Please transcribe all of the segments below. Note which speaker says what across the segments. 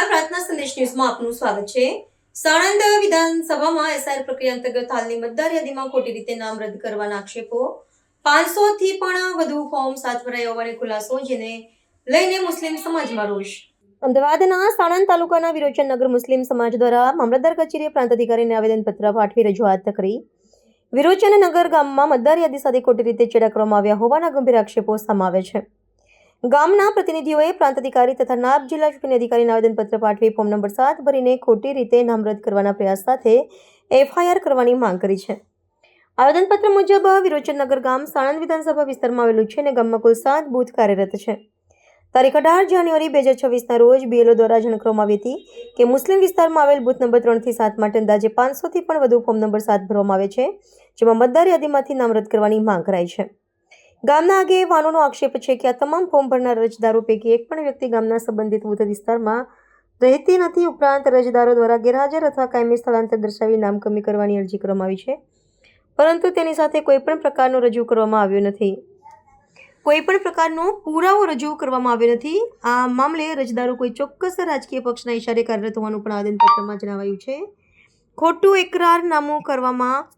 Speaker 1: નમસ્કાર પ્રાર્થના સંદેશ ન્યૂઝમાં આપનું સ્વાગત છે. સાણંદ વિધાનસભામાં એસઆર પ્રક્રિયા અંતર્ગત હાલની મતદાર યાદીમાં ખોટી રીતે નામ રદ કરવાના આક્ષેપો. પાંચસો થી પણ વધુ ફોર્મ સાથ ભરાયા હોવાનો ખુલાસો, જેને લઈને મુસ્લિમ સમાજમાં રોષ. અમદાવાદના સાણંદ તાલુકાના વિરોચનનગર મુસ્લિમ સમાજ દ્વારા મામલતદાર કચેરીએ પ્રાંત અધિકારીને આવેદનપત્ર પાઠવી રજૂઆત કરી. વિરોચન નગર ગામમાં મતદાર યાદી સાથે ખોટી રીતે ચેડા કરવામાં આવ્યા હોવાના ગંભીર આક્ષેપો સામે છે. ગામના પ્રતિનિધિઓએ પ્રાંત અધિકારી તથા નાયબ જિલ્લા ચૂંટણી અધિકારીને આવેદનપત્ર પાઠવી ફોર્મ નંબર સાત ભરીને ખોટી રીતે નામ રદ કરવાના પ્રયાસ સાથે એફઆઈઆર કરવાની માંગ કરી છે. આવેદનપત્ર મુજબ વિરોચનનગર ગામ સાણંદ વિધાનસભા વિસ્તારમાં આવેલું છે અને ગામમાં કુલ સાત બૂથ કાર્યરત છે. તારીખ અઢાર જાન્યુઆરી બે હજાર છવ્વીસના રોજ બીએલઓ દ્વારા જાણ કરવામાં આવી હતી કે મુસ્લિમ વિસ્તારમાં આવેલ બૂથ નંબર ત્રણથી સાત માટે અંદાજે પાંચસોથી પણ વધુ ફોર્મ નંબર સાત ભરવામાં આવે છે, જેમાં મતદાર યાદીમાંથી નામ રદ કરવાની માંગ કરાઈ છે. ગામના આગેવાનોનો આક્ષેપ છે કે આ તમામ ફોર્મ ભરનાર રજદારો પૈકી એક પણ વ્યક્તિ ગામના સંબંધિત બુથ વિસ્તારમાં રહેતી નથી. ઉપરાંત રજદારો દ્વારા ગેરહાજર અથવા કાયમી સ્થળાંતર દર્શાવી નામ કમી કરવાની અરજી કરવામાં આવી છે. પરંતુ તેની સાથે કોઈ પણ પ્રકારનો રજૂ કરવામાં આવ્યો નથી. કોઈ પણ પ્રકારનો પુરાવો રજૂ કરવામાં આવ્યો નથી. આ મામલે રજદારો કોઈ ચોક્કસ રાજકીય પક્ષના ઇશારે કાર્યરત હોવાનું પણ આવેદનપત્રમાં જણાવાયું છે. ખોટું એકરારનામું કરવામાં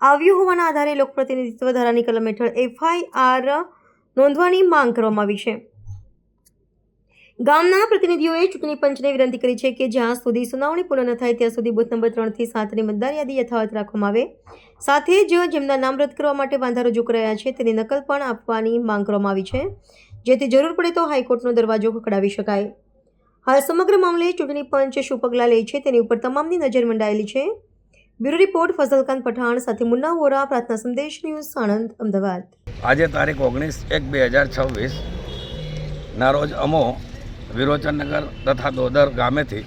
Speaker 1: આવ્યું હોવાના આધારે લોકપ્રતિનિધિત્વ ધારાની કલમ હેઠળ એફઆઈઆર નોંધવાની માંગ કરવામાં આવી છે. ગામના પ્રતિનિધિઓએ ચૂંટણી પંચને વિનંતી કરી છે કે જ્યાં સુધી સુનાવણી પૂર્ણ ન થાય ત્યાં સુધી બુથ નંબર ત્રણથી સાતની મતદાર યાદી યથાવત રાખવામાં આવે. સાથે જ જેમના નામ રદ કરવા માટે વાંધા રજૂ કરાયા છે તેની નકલ પણ આપવાની માંગ કરવામાં આવી છે. જેથી જરૂર પડે તો હાઈકોર્ટનો દરવાજો ખખડાવી શકાય. હાલ સમગ્ર મામલે ચૂંટણી પંચ શું પગલાં લે છે તેની ઉપર તમામની નજર મંડાયેલી છે. બ્યુરો રિપોર્ટ ફઝલકાંત પઠાણ સાથે મુન્ના વોરા, પ્રાર્થના સંદેશ ન્યૂઝ, સાણંદ, અમદાવાદ.
Speaker 2: આજે તારીખ ઓગણીસ એક બે હજાર છવ્વીસ ના રોજ અમો, વિરોચનનગર તથા દોદર ગામેથી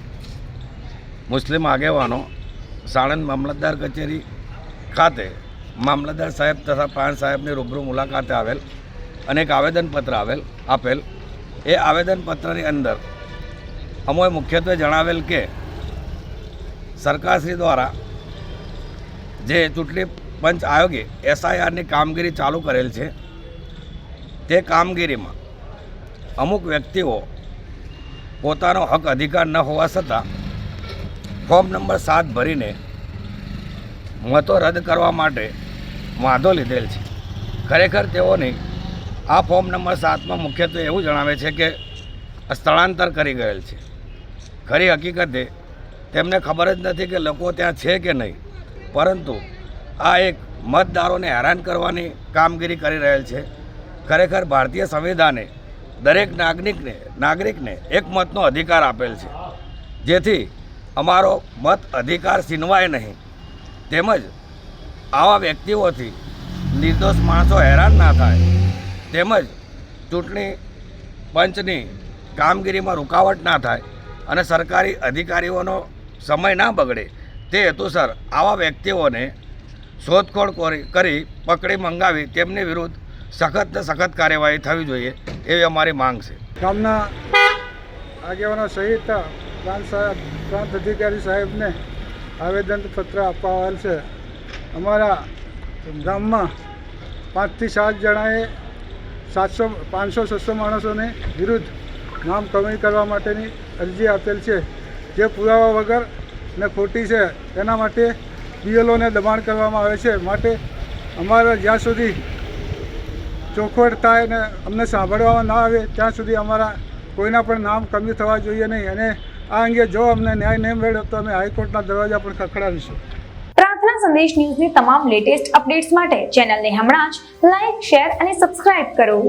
Speaker 2: મુસ્લિમ આગેવાનો સાણંદ મામલતદાર કચેરી ખાતે મામલતદાર સાહેબ તથા પ્રાંત સાહેબની રૂબરૂ મુલાકાતે આવેલ અને એક આવેદનપત્ર આવેલ, આપેલ. એ આવેદનપત્રની અંદર અમોએ મુખ્યત્વે જણાવેલ કે સરકારશ્રી દ્વારા જે ચૂંટણી પંચ આયોગે એસઆઈઆરની કામગીરી ચાલુ કરેલ છે. તે કામગીરીમાં અમુક વ્યક્તિઓ પોતાનો હક અધિકાર ન હોવા છતાં ફોર્મ નંબર સાત ભરીને મતો રદ કરવા માટે વાંધો લીધેલ છે. ખરેખર તેઓની આ ફોર્મ નંબર સાતમાં મુખ્યત્વે એવું જણાવે છે કે સ્થળાંતર કરી ગયેલ છે. ખરી હકીકતે તેમને ખબર જ નથી કે લોકો ત્યાં છે કે નહીં. પરંતુ આ એક મતદારોને હેરાન કરવાની કામગીરી કરી રહેલ છે. ખરેખર ભારતીય સંવિધાને દરેક નાગરિકને નાગરિકને એક મતનો અધિકાર આપેલ છે. જેથી અમારો મત અધિકાર છીનવાય નહીં. તેમજ આવા વ્યક્તિઓથી નિર્દોષ માણસો હેરાન ના થાય. તેમજ ચૂંટણી પંચની કામગીરીમાં રૂકાવટ ના થાય અને સરકારી અધિકારીઓનો સમય ના બગડે. તે હેતુસર આવા વ્યક્તિઓને શોધખોળ કરી પકડી મંગાવી તેમની વિરુદ્ધ સખત ને સખત કાર્યવાહી થવી જોઈએ એવી અમારી માંગ છે.
Speaker 3: ગામના આગેવાનો સહિત પ્રાંત સાહેબ પ્રાંત અધિકારી સાહેબને આવેદનપત્ર આપવા આવેલ છે. અમારા ગામમાં પાંચથી સાત જણાએ સાતસો, પાંચસો, છસો માણસોને વિરુદ્ધ નામ કમી કરવા માટેની અરજી આપેલ છે. જે પુરાવા વગર ને ખોટી છે. તેના માટે બીએલઓને દબાણ કરવામાં આવે છે. માટે અમારે જ્યાં સુધી ચોખવટ થાય ને અમને સાંભળવામાં ના આવે, ત્યાં સુધી અમારા કોઈના પણ નામ કમી થવા જોઈએ નહીં. અને આ અંગે જો અમને ન્યાય નહીં મળ્યો તો અમે હાઈકોર્ટના દરવાજા પણ ખખડાવીશું.
Speaker 4: પ્રાર્થના સંદેશ ન્યૂઝની તમામ લેટેસ્ટ અપડેટ્સ માટે ચેનલને હમણાં જ લાઈક, શેર અને સબસ્ક્રાઇબ કરો.